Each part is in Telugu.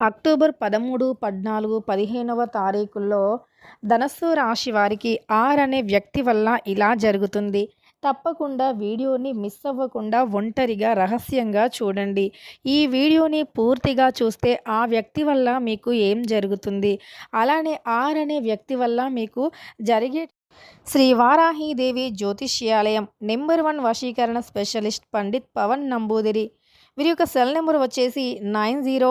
అక్టోబర్ పదమూడు పద్నాలుగు పదిహేనవ తారీఖుల్లో ధనస్సు రాశి వారికి ఆర్ అనే వ్యక్తి వల్ల ఇలా జరుగుతుంది. తప్పకుండా వీడియోని మిస్ అవ్వకుండా ఒంటరిగా రహస్యంగా చూడండి. ఈ వీడియోని పూర్తిగా చూస్తే ఆ వ్యక్తి వల్ల మీకు ఏం జరుగుతుంది? అలానే ఆర్ అనే వ్యక్తి వల్ల మీకు జరిగే శ్రీ వారాహీదేవి జ్యోతిష్యాలయం నెంబర్ వన్ వశీకరణ స్పెషలిస్ట్ పండిత్ పవన్ నంబూదిరి. వీరి యొక్క సెల్ నెంబర్ వచ్చేసి nine zero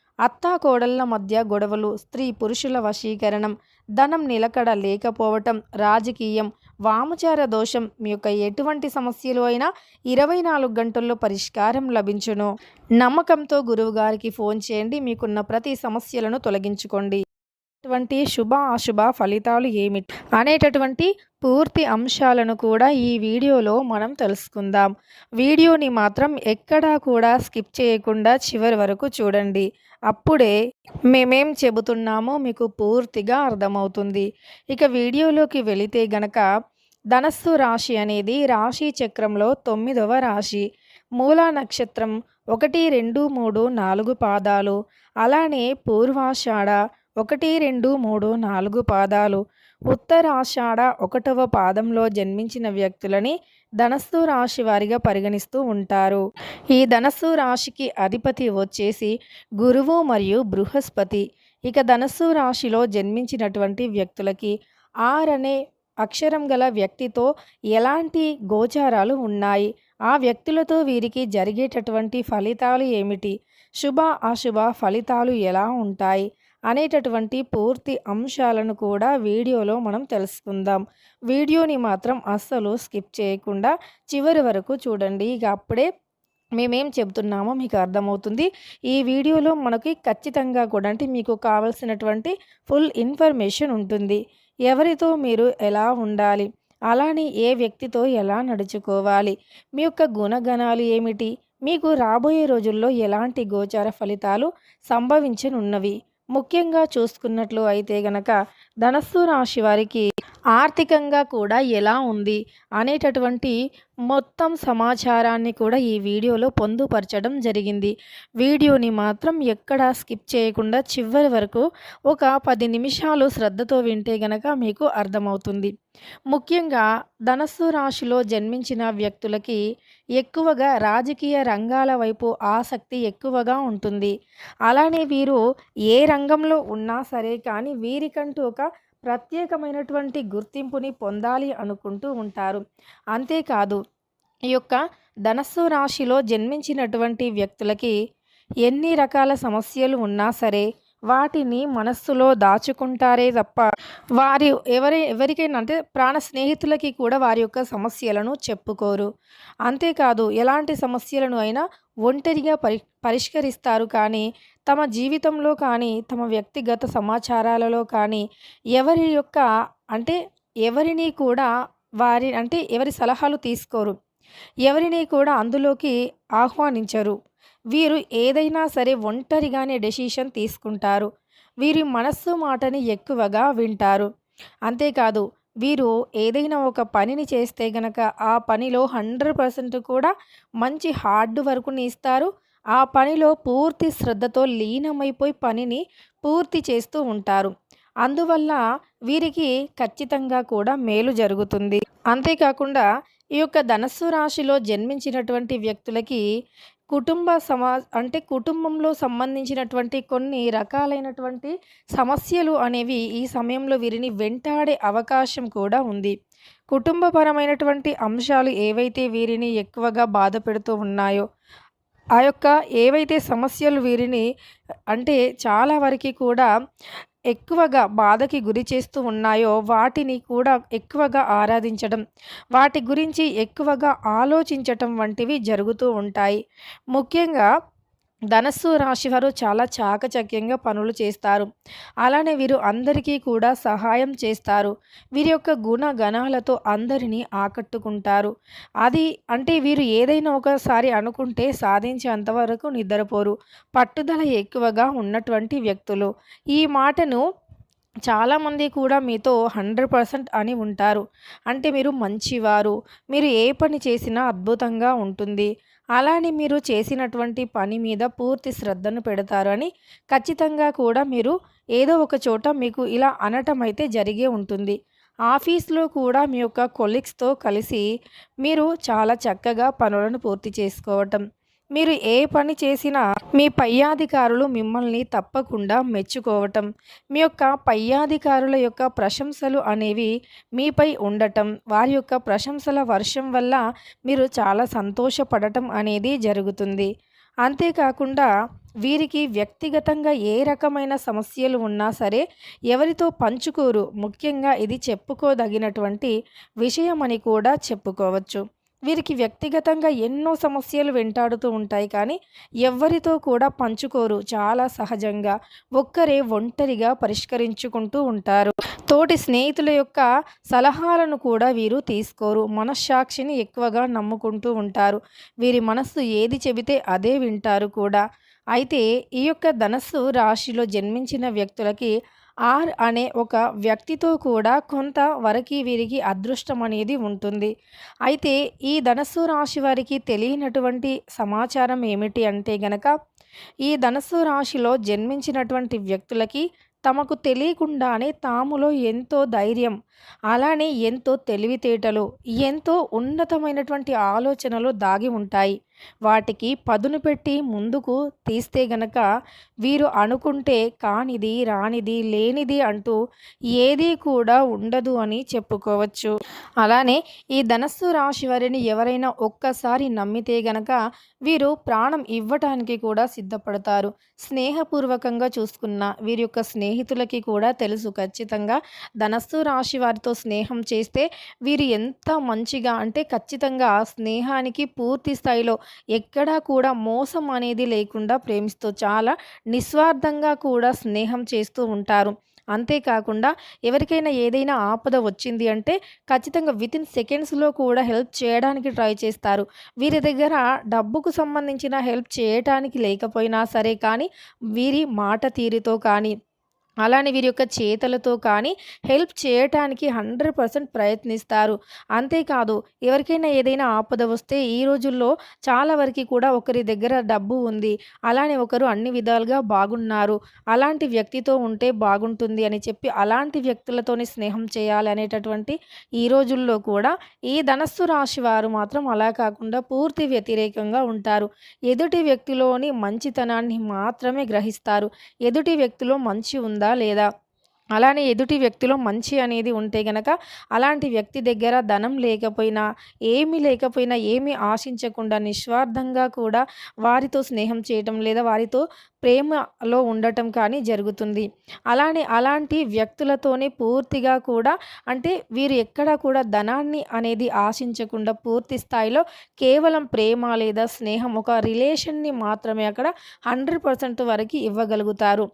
అత్తా కోడళ్ళ మధ్య గొడవలు స్త్రీ పురుషుల వశీకరణం ధనం నిలకడ లేకపోవటం రాజకీయం వామచార దోషం మీ యొక్క ఎటువంటి సమస్యలు అయినా ఇరవై నాలుగు గంటల్లో పరిష్కారం లభించును. నమ్మకంతో గురువుగారికి ఫోన్ చేయండి మీకున్న ప్రతి సమస్యలను తొలగించుకోండి. అటువంటి శుభ అశుభ ఫలితాలు ఏమిటి అనేటటువంటి పూర్తి అంశాలను కూడా ఈ వీడియోలో మనం తెలుసుకుందాం. వీడియోని మాత్రం ఎక్కడా కూడా స్కిప్ చేయకుండా చివరి వరకు చూడండి. అప్పుడే మేమేం చెబుతున్నామో మీకు పూర్తిగా అర్థమవుతుంది. ఇక వీడియోలోకి వెళితే గనక ధనస్సు రాశి అనేది రాశి చక్రంలో తొమ్మిదవ రాశి. మూలా నక్షత్రం ఒకటి రెండు మూడు నాలుగు పాదాలు. అలానే పూర్వాషాఢ ఒకటి రెండు మూడు నాలుగు పాదాలు. ఉత్తరాషాఢ ఒకటవ పాదంలో జన్మించిన వ్యక్తులని ధనస్సు రాశి వారిగా పరిగణిస్తూ ఉంటారు. ఈ ధనస్సు రాశికి అధిపతి వచ్చేసి గురువు మరియు బృహస్పతి. ఇక ధనస్సు రాశిలో జన్మించినటువంటి వ్యక్తులకి ఆర్ అనే అక్షరం గల వ్యక్తితో ఎలాంటి గోచారాలు ఉన్నాయి? ఆ వ్యక్తులతో వీరికి జరిగేటటువంటి ఫలితాలు ఏమిటి? శుభ అశుభ ఫలితాలు ఎలా ఉంటాయి? అనేటటువంటి పూర్తి అంశాలను కూడా వీడియోలో మనం తెలుసుకుందాం. వీడియోని మాత్రం అస్సలు స్కిప్ చేయకుండా చివరి వరకు చూడండి. ఇక అప్పుడే మేమేం చెబుతున్నామో మీకు అర్థమవుతుంది. ఈ వీడియోలో మనకి ఖచ్చితంగా కూడా అంటే మీకు కావలసినటువంటి ఫుల్ ఇన్ఫర్మేషన్ ఉంటుంది. ఎవరితో మీరు ఎలా ఉండాలి? అలానే ఏ వ్యక్తితో ఎలా నడుచుకోవాలి? మీ యొక్క గుణగణాలు ఏమిటి? మీకు రాబోయే రోజుల్లో ఎలాంటి గోచార ఫలితాలు సంభవించనున్నవి? ముఖ్యంగా చూసుకున్నట్లు అయితే గనక ధనస్సు రాశి వారికి ఆర్థికంగా కూడా ఎలా ఉంది అనేటటువంటి మొత్తం సమాచారాన్ని కూడా ఈ వీడియోలో పొందుపరచడం జరిగింది. వీడియోని మాత్రం ఎక్కడా స్కిప్ చేయకుండా చివరి వరకు ఒక పది నిమిషాలు శ్రద్ధతో వింటే గనక మీకు అర్థమవుతుంది. ముఖ్యంగా ధనస్సు రాశిలో జన్మించిన వ్యక్తులకి ఎక్కువగా రాజకీయ రంగాల వైపు ఆసక్తి ఎక్కువగా ఉంటుంది. అలానే వీరు ఏ రంగంలో ఉన్నా సరే కానీ వీరికంటూ ఒక ప్రత్యేకమైనటువంటి గుర్తింపుని పొందాలి అనుకుంటూ ఉంటారు. అంతేకాదు ఈ యొక్క ధనస్సు రాశిలో జన్మించినటువంటి వ్యక్తులకి ఎన్ని రకాల సమస్యలు ఉన్నా సరే వాటిని మనస్సులో దాచుకుంటారే తప్ప వారి ఎవరి ఎవరికైనా అంటే ప్రాణ స్నేహితులకి కూడా వారి యొక్క సమస్యలను చెప్పుకోరు. అంతేకాదు ఎలాంటి సమస్యలను అయినా ఒంటరిగా పరి పరిష్కరిస్తారు కానీ తమ జీవితంలో కానీ తమ వ్యక్తిగత సమాచారాలలో కానీ ఎవరి యొక్క అంటే ఎవరిని కూడా వారి అంటే ఎవరి సలహాలు తీసుకోరు. ఎవరిని కూడా అందులోకి ఆహ్వానించరు. వీరు ఏదైనా సరే ఒంటరిగానే డెసిషన్ తీసుకుంటారు. వీరి మనస్సు మాటని ఎక్కువగా వింటారు. అంతేకాదు వీరు ఏదైనా ఒక పనిని చేస్తే గనక ఆ పనిలో హండ్రెడ్ పర్సెంట్ కూడా మంచి హార్డ్ వర్క్ని ఇస్తారు. ఆ పనిలో పూర్తి శ్రద్ధతో లీనమైపోయి పనిని పూర్తి చేస్తూ ఉంటారు. అందువల్ల వీరికి ఖచ్చితంగా కూడా మేలు జరుగుతుంది. అంతేకాకుండా ఈ యొక్క ధనస్సు రాశిలో జన్మించినటువంటి వ్యక్తులకి కుటుంబ సమా అంటే కుటుంబంలో సంబంధించినటువంటి కొన్ని రకాలైనటువంటి సమస్యలు అనేవి ఈ సమయంలో వీరిని వెంటాడే అవకాశం కూడా ఉంది. కుటుంబపరమైనటువంటి అంశాలు ఏవైతే వీరిని ఎక్కువగా బాధ పెడుతూ ఉన్నాయో ఆ యొక్క ఏవైతే సమస్యలు వీరిని అంటే చాలా వరకు కూడా ఎక్కువగా బాధకి గురి చేస్తూ ఉన్నాయో వాటిని కూడా ఎక్కువగా ఆరాధించడం వాటి గురించి ఎక్కువగా ఆలోచించటం వంటివి జరుగుతూ ఉంటాయి. ముఖ్యంగా ధనస్సు రాశివారు చాలా చాకచక్యంగా పనులు చేస్తారు. అలానే వీరు అందరికీ కూడా సహాయం చేస్తారు. వీరి యొక్క గుణగణాలతో అందరినీ ఆకట్టుకుంటారు. అది అంటే వీరు ఏదైనా ఒకసారి అనుకుంటే సాధించేంతవరకు నిద్రపోరు. పట్టుదల ఎక్కువగా ఉన్నటువంటి వ్యక్తులు. ఈ మాటను చాలామంది కూడా మీతో హండ్రెడ్ పర్సెంట్ అని ఉంటారు. అంటే మీరు మంచివారు. మీరు ఏ పని చేసినా అద్భుతంగా ఉంటుంది. అలానే మీరు చేసినటువంటి పని మీద పూర్తి శ్రద్ధను పెడతారు అని ఖచ్చితంగా కూడా మీరు ఏదో ఒక చోట మీకు ఇలా అనటం అయితే జరిగే ఉంటుంది. ఆఫీస్లో కూడా మీ యొక్క కొలీగ్స్తో కలిసి మీరు చాలా చక్కగా పనులను పూర్తి చేసుకోవటం మీరు ఏ పని చేసినా మీ పై అధికారులు మిమ్మల్ని తప్పకుండా మెచ్చుకోవటం. మీ యొక్క పై అధికారుల యొక్క ప్రశంసలు అనేవి మీపై ఉండటం. వారి యొక్క ప్రశంసల వర్షం వల్ల మీరు చాలా సంతోషపడటం అనేది జరుగుతుంది. అంతేకాకుండా వీరికి వ్యక్తిగతంగా ఏ రకమైన సమస్యలు ఉన్నా సరే ఎవరితో పంచుకోరు. ముఖ్యంగా ఇది చెప్పుకోదగినటువంటి విషయం అని కూడా చెప్పుకోవచ్చు. వీరికి వ్యక్తిగతంగా ఎన్నో సమస్యలు వెంటాడుతూ ఉంటాయి కానీ ఎవ్వరితో కూడా పంచుకోరు. చాలా సహజంగా ఒక్కరే ఒంటరిగా పరిష్కరించుకుంటూ ఉంటారు. తోటి స్నేహితుల యొక్క సలహాలను కూడా వీరు తీసుకోరు. మనస్సాక్షిని ఎక్కువగా నమ్ముకుంటూ ఉంటారు. వీరి మనస్సు ఏది చెబితే అదే వింటారు కూడా. అయితే ఈ యొక్క ధనస్సు రాశిలో జన్మించిన వ్యక్తులకి ఆర్ అనే ఒక వ్యక్తితో కూడా కొంత వరకు వీరికి అదృష్టం అనేది ఉంటుంది. అయితే ఈ ధనస్సు రాశి వారికి తెలియనటువంటి సమాచారం ఏమిటి అంటే గనక ఈ ధనస్సు రాశిలో జన్మించినటువంటి వ్యక్తులకి తమకు తెలియకుండానే తాములో ఎంతో ధైర్యం అలానే ఎంతో తెలివితేటలు ఎంతో ఉన్నతమైనటువంటి ఆలోచనలు దాగి ఉంటాయి. వాటికి పదును పెట్టి ముందుకు తీస్తే గనక వీరు అనుకుంటే కానిది రానిది లేనిది అంటూ ఏదీ కూడా ఉండదు అని చెప్పుకోవచ్చు. అలానే ఈ ధనస్సు రాశి వారిని ఎవరైనా ఒక్కసారి నమ్మితే గనక వీరు ప్రాణం ఇవ్వటానికి కూడా సిద్ధపడతారు. స్నేహపూర్వకంగా చూసుకున్న వీరి యొక్క స్నేహితులకి కూడా తెలుసు ఖచ్చితంగా. ధనస్సు రాశి వారితో స్నేహం చేస్తే వీరు ఎంత మంచిగా అంటే ఖచ్చితంగా స్నేహానికి పూర్తి స్థాయిలో ఎక్కడా కూడా మోసం అనేది లేకుండా ప్రేమిస్తూ చాలా నిస్వార్థంగా కూడా స్నేహం చేస్తూ ఉంటారు. అంతేకాకుండా ఎవరికైనా ఏదైనా ఆపద వచ్చింది అంటే ఖచ్చితంగా వితిన్ సెకండ్స్లో కూడా హెల్ప్ చేయడానికి ట్రై చేస్తారు. వీరి దగ్గర డబ్బుకు సంబంధించిన హెల్ప్ చేయటానికి లేకపోయినా సరే కానీ వీరి మాట తీరుతో కానీ అలానే వీరి యొక్క చేతలతో కానీ హెల్ప్ చేయటానికి హండ్రెడ్ పర్సెంట్ ప్రయత్నిస్తారు. అంతేకాదు ఎవరికైనా ఏదైనా ఆపద వస్తే ఈ రోజుల్లో చాలా వరకు కూడా ఒకరి దగ్గర డబ్బు ఉంది. అలానే ఒకరు అన్ని విధాలుగా బాగున్నారు. అలాంటి వ్యక్తితో ఉంటే బాగుంటుంది అని చెప్పి అలాంటి వ్యక్తులతోనే స్నేహం చేయాలి అనేటటువంటి ఈ రోజుల్లో కూడా ఈ ధనస్సు రాశి వారు మాత్రం అలా కాకుండా పూర్తి వ్యతిరేకంగా ఉంటారు. ఎదుటి వ్యక్తిలోని మంచితనాన్ని మాత్రమే గ్రహిస్తారు. ఎదుటి వ్యక్తిలో మంచి ఉందా లేదా అలానే ఎదుటి వ్యక్తిలో మంచి అనేది ఉంటే గనక అలాంటి వ్యక్తి దగ్గర ధనం లేకపోయినా ఏమీ లేకపోయినా ఏమీ ఆశించకుండా నిస్వార్థంగా కూడా వారితో స్నేహం చేయటం లేదా వారితో ప్రేమలో ఉండటం కానీ జరుగుతుంది. అలానే అలాంటి వ్యక్తులతోనే పూర్తిగా కూడా అంటే వీరు ఎక్కడా కూడా ధనాన్ని అనేది ఆశించకుండా పూర్తి స్థాయిలో కేవలం ప్రేమ లేదా స్నేహం ఒక రిలేషన్ని మాత్రమే అక్కడ హండ్రెడ్ పర్సెంట్ వరకు ఇవ్వగలుగుతారు.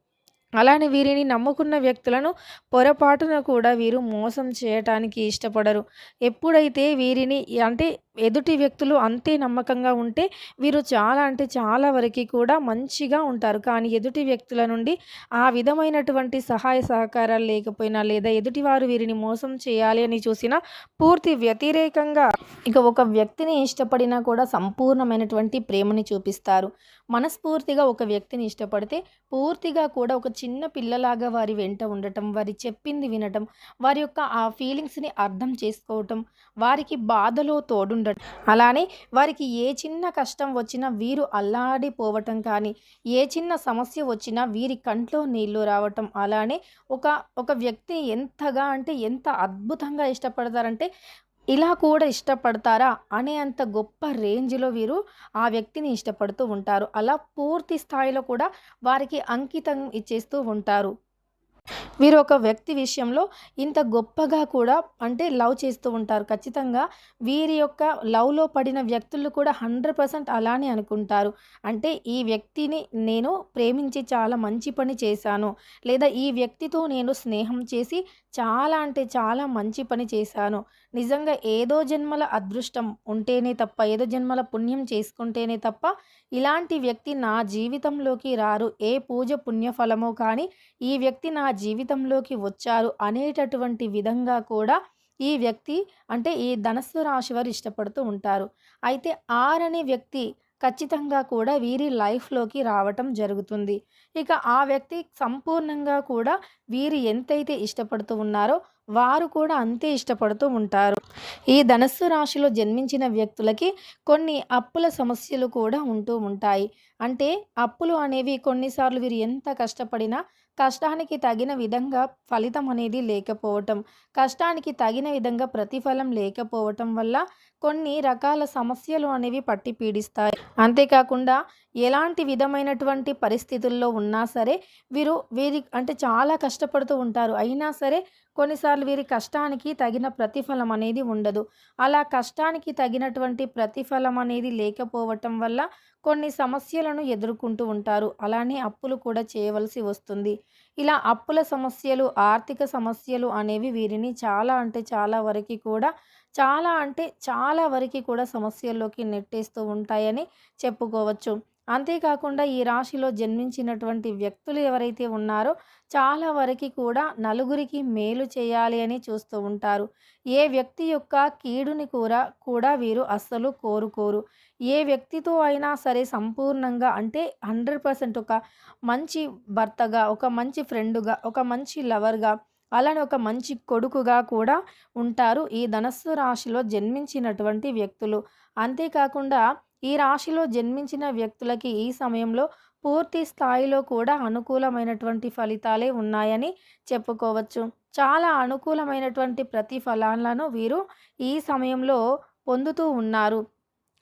అలానే వీరిని నమ్ముకున్న వ్యక్తులను పొరపాటున కూడా వీరు మోసం చేయటానికి ఇష్టపడరు. ఎప్పుడైతే వీరిని అంటే ఎదుటి వ్యక్తులు అంతే నమ్మకంగా ఉంటే వీరు చాలా అంటే చాలా వరకు కూడా మంచిగా ఉంటారు. కానీ ఎదుటి వ్యక్తుల నుండి ఆ విధమైనటువంటి సహాయ సహకారాలు లేకపోయినా లేదా ఎదుటివారు వీరిని మోసం చేయాలి అని చూసినా పూర్తి వ్యతిరేకంగా ఇక ఒక వ్యక్తిని ఇష్టపడినా కూడా సంపూర్ణమైనటువంటి ప్రేమని చూపిస్తారు. మనస్ఫూర్తిగా ఒక వ్యక్తిని ఇష్టపడితే పూర్తిగా కూడా ఒక చిన్న పిల్లలాగా వారి వెంట ఉండటం వారి చెప్పింది వినటం వారి యొక్క ఆ ఫీలింగ్స్ని అర్థం చేసుకోవటం వారికి బాధలో తోడుండ అలానే వారికి ఏ చిన్న కష్టం వచ్చినా వీరు అల్లాడిపోవటం కానీ ఏ చిన్న సమస్య వచ్చినా వీరి కంట్లో నీళ్ళు రావటం. అలానే ఒక ఒక వ్యక్తి ఎంతగా అంటే ఎంత అద్భుతంగా ఇష్టపడతారంటే ఇలా కూడా ఇష్టపడతారా అనే అంత గొప్ప రేంజ్లో వీరు ఆ వ్యక్తిని ఇష్టపడుతూ ఉంటారు. అలా పూర్తి స్థాయిలో కూడా వారికి అంకితం ఇచ్చేస్తూ ఉంటారు. వీరు ఒక వ్యక్తి విషయంలో ఇంత గొప్పగా కూడా అంటే లవ్ చేస్తూ ఉంటారు. ఖచ్చితంగా వీరి యొక్క లవ్లో పడిన వ్యక్తులు కూడా హండ్రెడ్ పర్సెంట్ అలానే అనుకుంటారు. అంటే ఈ వ్యక్తిని నేను ప్రేమించి చాలా మంచి పని చేశాను. లేదా ఈ వ్యక్తితో నేను స్నేహం చేసి చాలా అంటే చాలా మంచి పని చేశాను. నిజంగా ఏదో జన్మల అదృష్టం ఉంటేనే తప్ప ఏదో జన్మల పుణ్యం చేసుకుంటేనే తప్ప ఇలాంటి వ్యక్తి నా జీవితంలోకి రారు. ఏ పూజ పుణ్యఫలమో కానీ ఈ వ్యక్తి నా జీవితంలోకి వచ్చారు అనేటటువంటి విధంగా కూడా ఈ వ్యక్తి అంటే ఈ ధనస్సు రాశి వారు ఇష్టపడుతూ ఉంటారు. అయితే ఆర్ అనే వ్యక్తి ఖచ్చితంగా కూడా వీరి లైఫ్లోకి రావటం జరుగుతుంది. ఇక ఆ వ్యక్తి సంపూర్ణంగా కూడా వీరు ఎంతైతే ఇష్టపడుతూ ఉన్నారో వారు కూడా అంతే ఇష్టపడుతూ ఉంటారు. ఈ ధనస్సు రాశిలో జన్మించిన వ్యక్తులకి కొన్ని అప్పుల సమస్యలు కూడా ఉంటూ ఉంటాయి. అంటే అప్పులు అనేవి కొన్నిసార్లు వీరు ఎంత కష్టపడినా కష్టానికి తగిన విధంగా ఫలితం అనేది లేకపోవటం కష్టానికి తగిన విధంగా ప్రతిఫలం లేకపోవటం వల్ల కొన్ని రకాల సమస్యలు అనేవి పట్టి పీడిస్తాయి. అంతేకాకుండా ఎలాంటి విధమైనటువంటి పరిస్థితుల్లో ఉన్నా సరే వీరు వీరి అంటే చాలా కష్టపడుతూ ఉంటారు. అయినా సరే కొన్నిసార్లు వీరి కష్టానికి తగిన ప్రతిఫలం అనేది ఉండదు. అలా కష్టానికి తగినటువంటి ప్రతిఫలం అనేది లేకపోవటం వల్ల కొన్ని సమస్యలను ఎదుర్కొంటూ ఉంటారు. అలానే అప్పులు కూడా చేయవలసి వస్తుంది. ఇలా అప్పుల సమస్యలు ఆర్థిక సమస్యలు అనేవి వీరిని చాలా అంటే చాలా వరకు కూడా చాలా అంటే చాలా వరకు కూడా సమస్యల్లోకి నెట్టేస్తూ ఉంటాయని చెప్పుకోవచ్చు. అంతేకాకుండా ఈ రాశిలో జన్మించినటువంటి వ్యక్తులు ఎవరైతే ఉన్నారో చాలా వరకు కూడా నలుగురికి మేలు చేయాలి అని చూస్తూ ఉంటారు. ఏ వ్యక్తి యొక్క కీడుని కూడా కూడా వీరు అస్సలు కోరుకోరు. ఏ వ్యక్తితో అయినా సరే సంపూర్ణంగా అంటే హండ్రెడ్ పర్సెంట్ ఒక మంచి భర్తగా ఒక మంచి ఫ్రెండుగా ఒక మంచి లవర్గా అలానే ఒక మంచి కొడుకుగా కూడా ఉంటారు ఈ ధనస్సు రాశిలో జన్మించినటువంటి వ్యక్తులు. అంతేకాకుండా ఈ రాశిలో జన్మించిన వ్యక్తులకి ఈ సమయంలో పూర్తి స్థాయిలో కూడా అనుకూలమైనటువంటి ఫలితాలే ఉన్నాయని చెప్పుకోవచ్చు. చాలా అనుకూలమైనటువంటి ప్రతిఫలాలను వీరు ఈ సమయంలో పొందుతూ ఉన్నారు.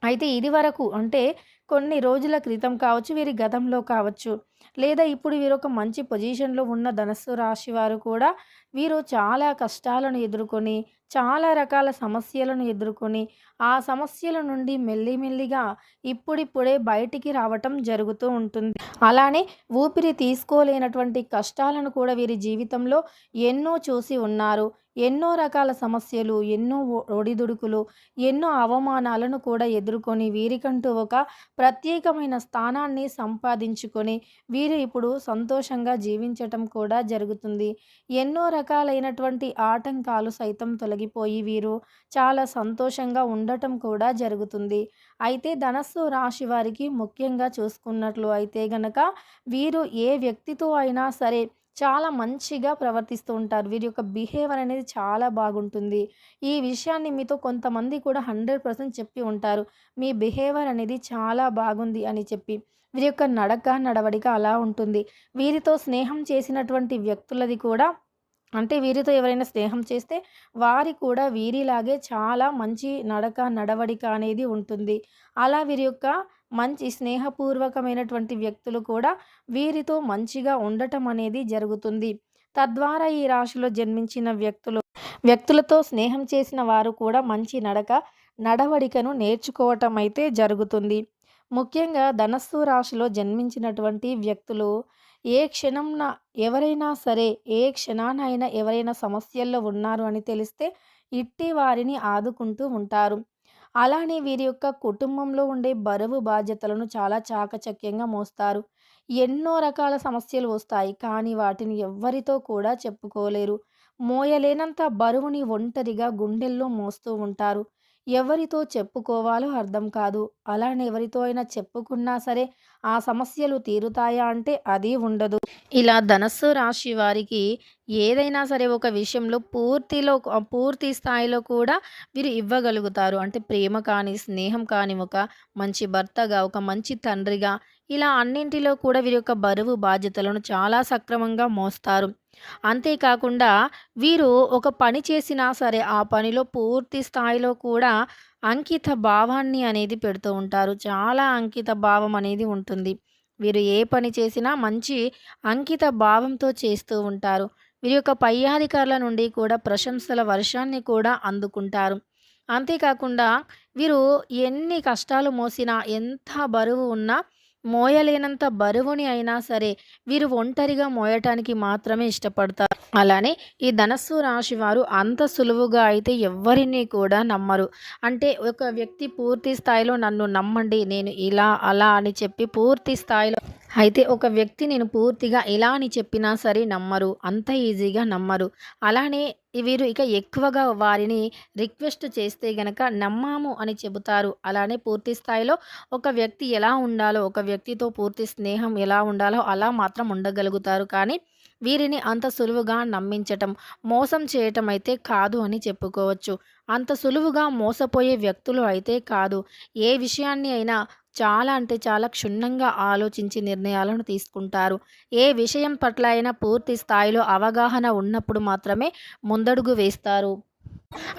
అయితే ఇది వరకు అంటే కొన్ని రోజుల క్రితం కావచ్చు వీరి గతంలో కావచ్చు లేదా ఇప్పుడు వీరు ఒక మంచి పొజిషన్లో ఉన్న ధనస్సు రాశి వారు కూడా వీరు చాలా కష్టాలను ఎదుర్కొని చాలా రకాల సమస్యలను ఎదుర్కొని ఆ సమస్యల నుండి మెల్లిమెల్లిగా ఇప్పుడిప్పుడే బయటికి రావటం జరుగుతూ ఉంటుంది. అలానే ఊపిరి తీసుకోలేనటువంటి కష్టాలను కూడా వీరి జీవితంలో ఎన్నో చూసి ఉన్నారు. ఎన్నో రకాల సమస్యలు ఎన్నో ఒడిదుడుకులు ఎన్నో అవమానాలను కూడా ఎదుర్కొని వీరికంటూ ఒక ప్రత్యేకమైన స్థానాన్ని సంపాదించుకొని వీరు ఇప్పుడు సంతోషంగా జీవించటం కూడా జరుగుతుంది. ఎన్నో రకాలైనటువంటి ఆటంకాలు సైతం తొలగిపోయి వీరు చాలా సంతోషంగా ఉండటం కూడా జరుగుతుంది. అయితే ధనస్సు రాశి వారికి ముఖ్యంగా చూసుకున్నట్లు అయితే గనక వీరు ఏ వ్యక్తితో అయినా సరే చాలా మంచిగా ప్రవర్తిస్తూ ఉంటారు. వీరి యొక్క బిహేవియర్ అనేది చాలా బాగుంటుంది. ఈ విషయాన్ని మీతో కొంతమంది కూడా హండ్రెడ్ పర్సెంట్ చెప్పి ఉంటారు. మీ బిహేవియర్ అనేది చాలా బాగుంది అని చెప్పి. వీరి యొక్క నడక నడవడిక అలా ఉంటుంది. వీరితో స్నేహం చేసినటువంటి వ్యక్తులది కూడా అంటే వీరితో ఎవరైనా స్నేహం చేస్తే వారి కూడా వీరిలాగే చాలా మంచి నడక నడవడిక అనేది ఉంటుంది. అలా వీరి యొక్క మంచి స్నేహపూర్వకమైనటువంటి వ్యక్తులు కూడా వీరితో మంచిగా ఉండటం అనేది జరుగుతుంది. తద్వారా ఈ రాశిలో జన్మించిన వ్యక్తులు వ్యక్తులతో స్నేహం చేసిన వారు కూడా మంచి నడక నడవడికను నేర్చుకోవటం అయితే జరుగుతుంది. ముఖ్యంగా ధనస్సు రాశిలో జన్మించినటువంటి వ్యక్తులు ఏ క్షణంన ఎవరైనా సరే ఏ క్షణానైనా ఎవరైనా సమస్యల్లో ఉన్నారు అని తెలిస్తే ఇట్టి వారిని ఆదుకుంటూ ఉంటారు. అలానే వీరి యొక్క కుటుంబంలో ఉండే బరువు బాధ్యతలను చాలా చాకచక్యంగా మోస్తారు. ఎన్నో రకాల సమస్యలు వస్తాయి కానీ వాటిని ఎవ్వరితో కూడా చెప్పుకోలేరు. మోయలేనంత బరువుని ఒంటరిగా గుండెల్లో మోస్తూ ఉంటారు. ఎవరితో చెప్పుకోవాలో అర్థం కాదు. అలానే ఎవరితో అయినా చెప్పుకున్నా సరే ఆ సమస్యలు తీరుతాయా అంటే అది ఉండదు. ఇలా ధనస్సు రాశి వారికి ఏదైనా సరే ఒక విషయంలో పూర్తిలో పూర్తి స్థాయిలో కూడా వీరు ఇవ్వగలుగుతారు. అంటే ప్రేమ కానీ స్నేహం కానీ ఒక మంచి భర్తగా ఒక మంచి తండ్రిగా ఇలా అన్నింటిలో కూడా వీరి యొక్క బరువు బాధ్యతలను చాలా సక్రమంగా మోస్తారు. అంతేకాకుండా వీరు ఒక పని చేసినా సరే ఆ పనిలో పూర్తి స్థాయిలో కూడా అంకిత భావాన్ని అనేది పెడుతూ ఉంటారు. చాలా అంకిత భావం అనేది ఉంటుంది. వీరు ఏ పని చేసినా మంచి అంకిత భావంతో చేస్తూ ఉంటారు. వీరి యొక్క పై అధికారుల నుండి కూడా ప్రశంసల వర్షాన్ని కూడా అందుకుంటారు. అంతేకాకుండా వీరు ఎన్ని కష్టాలు మోసినా ఎంత బరువు ఉన్నా మోయలేనంత బరువుని అయినా సరే వీరు ఒంటరిగా మోయటానికి మాత్రమే ఇష్టపడతారు. అలానే ఈ ధనస్సు రాశి వారు అంత సులువుగా అయితే ఎవ్వరిని కూడా నమ్మరు. అంటే ఒక వ్యక్తి పూర్తి స్థాయిలో నన్ను నమ్మండి నేను ఇలా అలా అని చెప్పి పూర్తి స్థాయిలో అయితే ఒక వ్యక్తి నేను పూర్తిగా ఎలా అని చెప్పినా సరే నమ్మరు. అంత ఈజీగా నమ్మరు. అలానే వీరు ఇక ఎక్కువగా వారిని రిక్వెస్ట్ చేస్తే గనక నమ్మాము అని చెబుతారు. అలానే పూర్తి స్థాయిలో ఒక వ్యక్తి ఎలా ఉండాలో ఒక వ్యక్తితో పూర్తి స్నేహం ఎలా ఉండాలో అలా మాత్రం ఉండగలుగుతారు. కానీ వీరిని అంత సులువుగా నమ్మించటం మోసం చేయటం అయితే కాదు అని చెప్పుకోవచ్చు. అంత సులువుగా మోసపోయే వ్యక్తులు అయితే కాదు. ఏ విషయాన్ని అయినా చాలా అంటే చాలా క్షుణ్ణంగా ఆలోచించి నిర్ణయాలను తీసుకుంటారు. ఏ విషయం పట్ల అయినా పూర్తి స్థాయిలో అవగాహన ఉన్నప్పుడు మాత్రమే ముందడుగు వేస్తారు.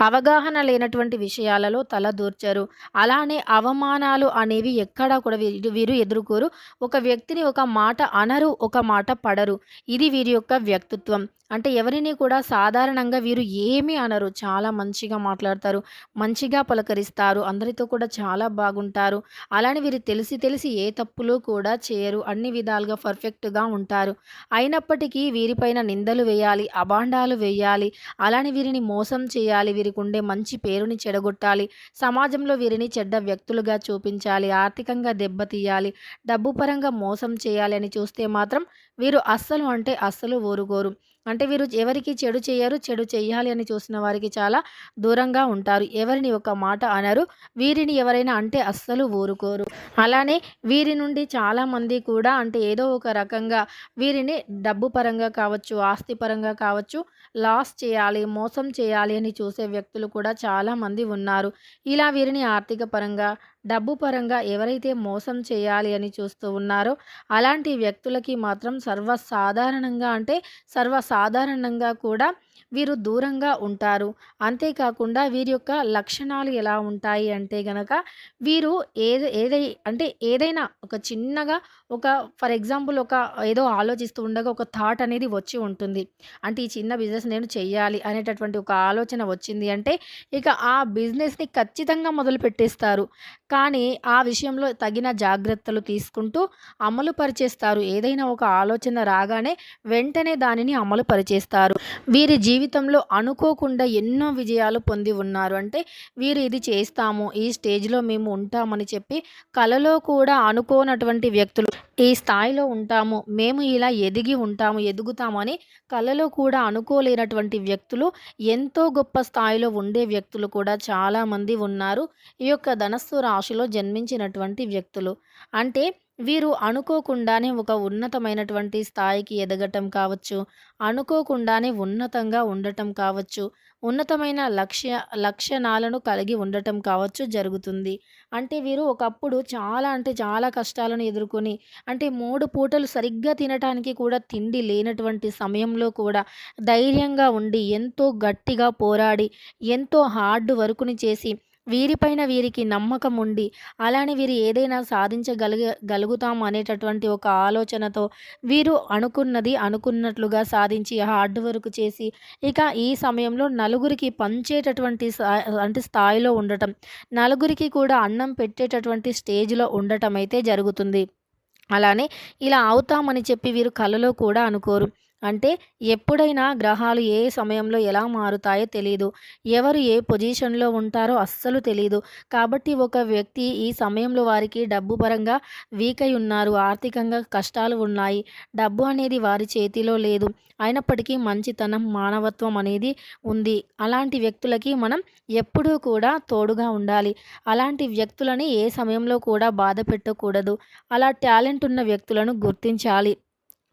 అవగాహన లేనటువంటి విషయాలలో తలదూర్చరు. అలానే అవమానాలు అనేవి ఎక్కడా కూడా వీరు ఎదుర్కోరు. ఒక వ్యక్తిని ఒక మాట అనరు ఒక మాట పడరు. ఇది వీరి యొక్క వ్యక్తిత్వం. అంటే ఎవరిని కూడా సాధారణంగా వీరు ఏమీ అనరు. చాలా మంచిగా మాట్లాడతారు. మంచిగా పలకరిస్తారు. అందరితో కూడా చాలా బాగుంటారు. అలానే వీరు తెలిసి తెలిసి ఏ తప్పులు కూడా చేయరు. అన్ని విధాలుగా పర్ఫెక్ట్గా ఉంటారు. అయినప్పటికీ వీరిపైన నిందలు వేయాలి అబాండాలు వేయాలి. అలానే వీరిని మోసం చేయాలి. వీరికి ఉండే మంచి పేరుని చెడగొట్టాలి సమాజంలో వీరిని చెడ్డ వ్యక్తులుగా చూపించాలి ఆర్థికంగా దెబ్బతీయాలి డబ్బు పరంగా మోసం చేయాలి అని చూస్తే మాత్రం వీరు అస్సలు అంటే అస్సలు ఊరుకోరు. అంటే వీరు ఎవరికి చెడు చేయరు చెడు చేయాలి అని చూసిన వారికి చాలా దూరంగా ఉంటారు. ఎవరిని ఒక మాట అనరు వీరిని ఎవరైనా అంటే అస్సలు ఊరుకోరు. అలానే వీరి నుండి చాలామంది కూడా అంటే ఏదో ఒక రకంగా వీరిని డబ్బు పరంగా కావచ్చు ఆస్తి పరంగా కావచ్చు లాస్ చేయాలి మోసం చేయాలి అని చూసే వ్యక్తులు కూడా చాలామంది ఉన్నారు. ఇలా వీరిని ఆర్థిక పరంగా డబ్బు పరంగా ఎవరైతే మోసం చేయాలి అని చూస్తూ ఉన్నారో అలాంటి వ్యక్తులకి మాత్రం సర్వసాధారణంగా అంటే సర్వసాధారణంగా కూడా వీరు దూరంగా ఉంటారు. అంతేకాకుండా వీరి యొక్క లక్షణాలు ఎలా ఉంటాయి అంటే గనక వీరు ఏది ఏదై అంటే ఏదైనా ఒక చిన్నగా ఒక ఫర్ ఎగ్జాంపుల్ ఒక ఏదో ఆలోచిస్తూ ఉండగా ఒక థాట్ అనేది వచ్చి ఉంటుంది. అంటే ఈ చిన్న బిజినెస్ నేను చేయాలి అనేటటువంటి ఒక ఆలోచన వచ్చింది అంటే ఇక ఆ బిజినెస్ని ఖచ్చితంగా మొదలు పెట్టేస్తారు. కానీ ఆ విషయంలో తగిన జాగ్రత్తలు తీసుకుంటూ అమలు పరిచేస్తారు. ఏదైనా ఒక ఆలోచన రాగానే వెంటనే దానిని అమలు పరిచేస్తారు. వీరి జీవితంలో అనుకోకుండా ఎన్నో విజయాలు పొంది ఉన్నారు. అంటే వీరు ఇది చేస్తాము ఈ స్టేజ్లో మేము ఉంటామని చెప్పి కలలో కూడా అనుకోనటువంటి వ్యక్తులు ఈ స్థాయిలో ఉంటాము మేము ఇలా ఎదిగి ఉంటాము ఎదుగుతామని కలలో కూడా అనుకోలేనటువంటి వ్యక్తులు ఎంతో గొప్ప స్థాయిలో ఉండే వ్యక్తులు కూడా చాలామంది ఉన్నారు. ఈ యొక్క ధనస్సు రాశిలో జన్మించినటువంటి వ్యక్తులు. అంటే వీరు అనుకోకుండానే ఒక ఉన్నతమైనటువంటి స్థాయికి ఎదగటం కావచ్చు అనుకోకుండానే ఉన్నతంగా ఉండటం కావచ్చు ఉన్నతమైన లక్ష్య లక్షణాలను కలిగి ఉండటం కావచ్చు జరుగుతుంది. అంటే వీరు ఒకప్పుడు చాలా అంటే చాలా కష్టాలను ఎదుర్కొని అంటే మూడు పూటలు సరిగ్గా తినటానికి కూడా తిండి లేనటువంటి సమయంలో కూడా ధైర్యంగా ఉండి ఎంతో గట్టిగా పోరాడి ఎంతో హార్డ్ వర్క్ని చేసి వీరిపైన వీరికి నమ్మకం ఉండి అలానే వీరు ఏదైనా సాధించగలిగ గలుగుతాం అనేటటువంటి ఒక ఆలోచనతో వీరు అనుకున్నది అనుకున్నట్లుగా సాధించి హార్డ్ వర్క్ చేసి ఇక ఈ సమయంలో నలుగురికి పంచేటటువంటి అంటే స్థాయిలో ఉండటం నలుగురికి కూడా అన్నం పెట్టేటటువంటి స్టేజ్లో ఉండటం అయితే జరుగుతుంది. అలానే ఇలా అవుతామని చెప్పి వీరు కలలో కూడా అనుకోరు. అంటే ఎప్పుడైనా గ్రహాలు ఏ సమయంలో ఎలా మారుతాయో తెలియదు ఎవరు ఏ పొజిషన్లో ఉంటారో అస్సలు తెలియదు కాబట్టి ఒక వ్యక్తి ఈ సమయంలో వారికి డబ్బు పరంగా వీక్ అయి ఉన్నారు. ఆర్థికంగా కష్టాలు ఉన్నాయి. డబ్బు అనేది వారి చేతిలో లేదు. అయినప్పటికీ మంచితనం మానవత్వం అనేది ఉంది. అలాంటి వ్యక్తులకి మనం ఎప్పుడూ కూడా తోడుగా ఉండాలి. అలాంటి వ్యక్తులని ఏ సమయంలో కూడా బాధ పెట్టకూడదు. అలా టాలెంట్ ఉన్న వ్యక్తులను గుర్తించాలి.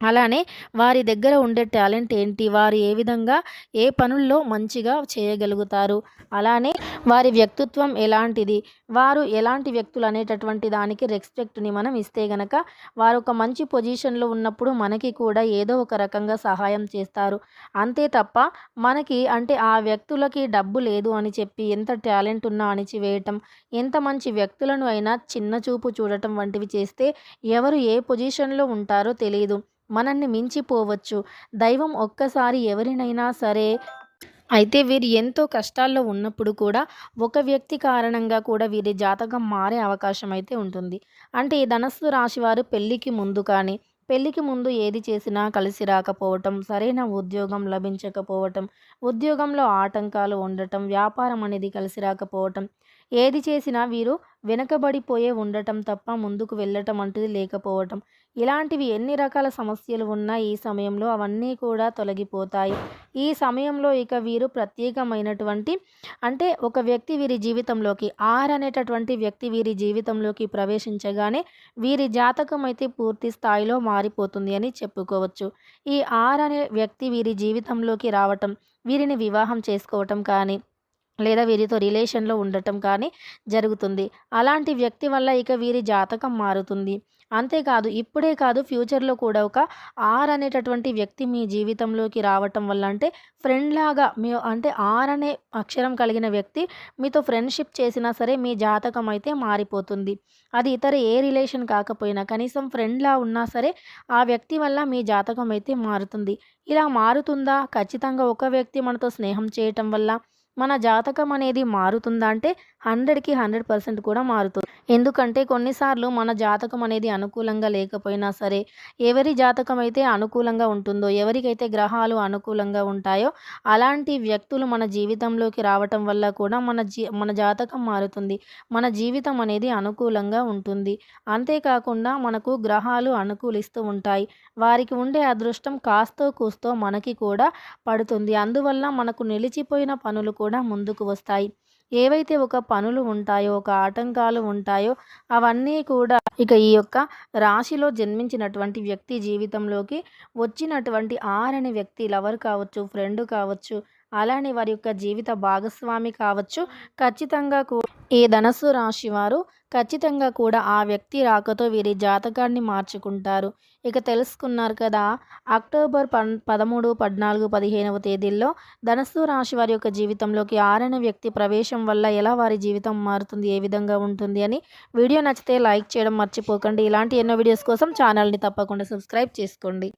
అలానే వారి దగ్గర ఉండే టాలెంట్ ఏంటి? వారు ఏ విధంగా ఏ పనుల్లో మంచిగా చేయగలుగుతారు? అలానే వారి వ్యక్తిత్వం ఎలాంటిది? వారు ఎలాంటి వ్యక్తులు అనేటటువంటి దానికి రెస్పెక్ట్ని మనం ఇస్తే గనక వారు ఒక మంచి పొజిషన్లో ఉన్నప్పుడు మనకి కూడా ఏదో ఒక రకంగా సహాయం చేస్తారు. అంతే తప్ప మనకి అంటే ఆ వ్యక్తులకి డబ్బు లేదు అని చెప్పి ఎంత టాలెంట్ ఉన్నా అణిచివేయటం ఎంత మంచి వ్యక్తులను అయినా చిన్న చూపు చూడటం వంటివి చేస్తే ఎవరు ఏ పొజిషన్లో ఉంటారో తెలియదు మనల్ని మించిపోవచ్చు. దైవం ఒక్కసారి ఎవరినైనా సరే అయితే వీరు ఎంతో కష్టాల్లో ఉన్నప్పుడు కూడా ఒక వ్యక్తి కారణంగా కూడా వీరి జాతకం మారే అవకాశం అయితే ఉంటుంది. అంటే ఈ ధనస్సు రాశివారు పెళ్ళికి ముందు కానీ పెళ్ళికి ముందు ఏది చేసినా కలిసి రాకపోవటం సరైన ఉద్యోగం లభించకపోవటం ఉద్యోగంలో ఆటంకాలు ఉండటం వ్యాపారం అనేది కలిసి రాకపోవటం ఏది చేసినా వీరు వెనకబడిపోయే ఉండటం తప్ప ముందుకు వెళ్ళటం అంటది లేకపోవటం ఇలాంటివి ఎన్ని రకాల సమస్యలు ఉన్నా ఈ సమయంలో అవన్నీ కూడా తొలగిపోతాయి. ఈ సమయంలో ఇక వీరు ప్రత్యేకమైనటువంటి అంటే ఒక వ్యక్తి వీరి జీవితంలోకి ఆర్ అనేటటువంటి వ్యక్తి వీరి జీవితంలోకి ప్రవేశించగానే వీరి జాతకం అయితే పూర్తి స్థాయిలో మారిపోతుంది అని చెప్పుకోవచ్చు. ఈ ఆర్ అనే వ్యక్తి వీరి జీవితంలోకి రావటం వీరిని వివాహం చేసుకోవటం కానీ లేదా వీరితో రిలేషన్లో ఉండటం కానీ జరుగుతుంది. అలాంటి వ్యక్తి వల్ల ఇక వీరి జాతకం మారుతుంది. అంతేకాదు ఇప్పుడే కాదు ఫ్యూచర్లో కూడా ఒక ఆర్ అనేటటువంటి వ్యక్తి మీ జీవితంలోకి రావటం వల్ల అంటే ఫ్రెండ్ లాగా మీ అంటే ఆర్ అనే అక్షరం కలిగిన వ్యక్తి మీతో ఫ్రెండ్షిప్ చేసినా సరే మీ జాతకం అయితే మారిపోతుంది. అది ఇతర ఏ రిలేషన్ కాకపోయినా కనీసం ఫ్రెండ్లా ఉన్నా సరే ఆ వ్యక్తి వల్ల మీ జాతకం అయితే మారుతుంది. ఇలా మారుతుందా? ఖచ్చితంగా ఒక వ్యక్తి మనతో స్నేహం చేయటం వల్ల మన జాతకం అనేది మారుతుందా అంటే హండ్రెడ్కి హండ్రెడ్ పర్సెంట్ కూడా మారుతుంది. ఎందుకంటే కొన్నిసార్లు మన జాతకం అనేది అనుకూలంగా లేకపోయినా సరే ఎవరి జాతకం అయితే అనుకూలంగా ఉంటుందో ఎవరికైతే గ్రహాలు అనుకూలంగా ఉంటాయో అలాంటి వ్యక్తులు మన జీవితంలోకి రావటం వల్ల కూడా మన జీ మన జాతకం మారుతుంది. మన జీవితం అనేది అనుకూలంగా ఉంటుంది. అంతేకాకుండా మనకు గ్రహాలు అనుకూలిస్తూ ఉంటాయి. వారికి ఉండే అదృష్టం కాస్తో కూస్తో మనకి కూడా పడుతుంది. అందువల్ల మనకు నిలిచిపోయిన పనులు కూడా ముందుకు వస్తాయి. ఏవైతే ఒక పనులు ఉంటాయో ఒక ఆటంకాలు ఉంటాయో అవన్నీ కూడా ఇక ఈ యొక్క రాశిలో జన్మించినటువంటి వ్యక్తి జీవితంలోకి వచ్చినటువంటి ఆరని వ్యక్తి లవర్ కావచ్చు ఫ్రెండ్ కావచ్చు అలానే వారి యొక్క జీవిత భాగస్వామి కావచ్చు ఖచ్చితంగా ఈ ధనస్సు రాశి వారు ఖచ్చితంగా కూడా ఆ వ్యక్తి రాకతో వీరి జాతకాన్ని మార్చుకుంటారు. ఇక తెలుసుకున్నారు కదా అక్టోబర్ పన్ పదమూడు పద్నాలుగు పదిహేనవ తేదీల్లో ధనస్సు రాశి వారి యొక్క జీవితంలోకి ఆరైన వ్యక్తి ప్రవేశం వల్ల ఎలా వారి జీవితం మారుతుంది ఏ విధంగా ఉంటుంది అని వీడియో నచ్చితే లైక్ చేయడం మర్చిపోకండి. ఇలాంటి ఎన్నో వీడియోస్ కోసం ఛానల్ని తప్పకుండా సబ్స్క్రైబ్ చేసుకోండి.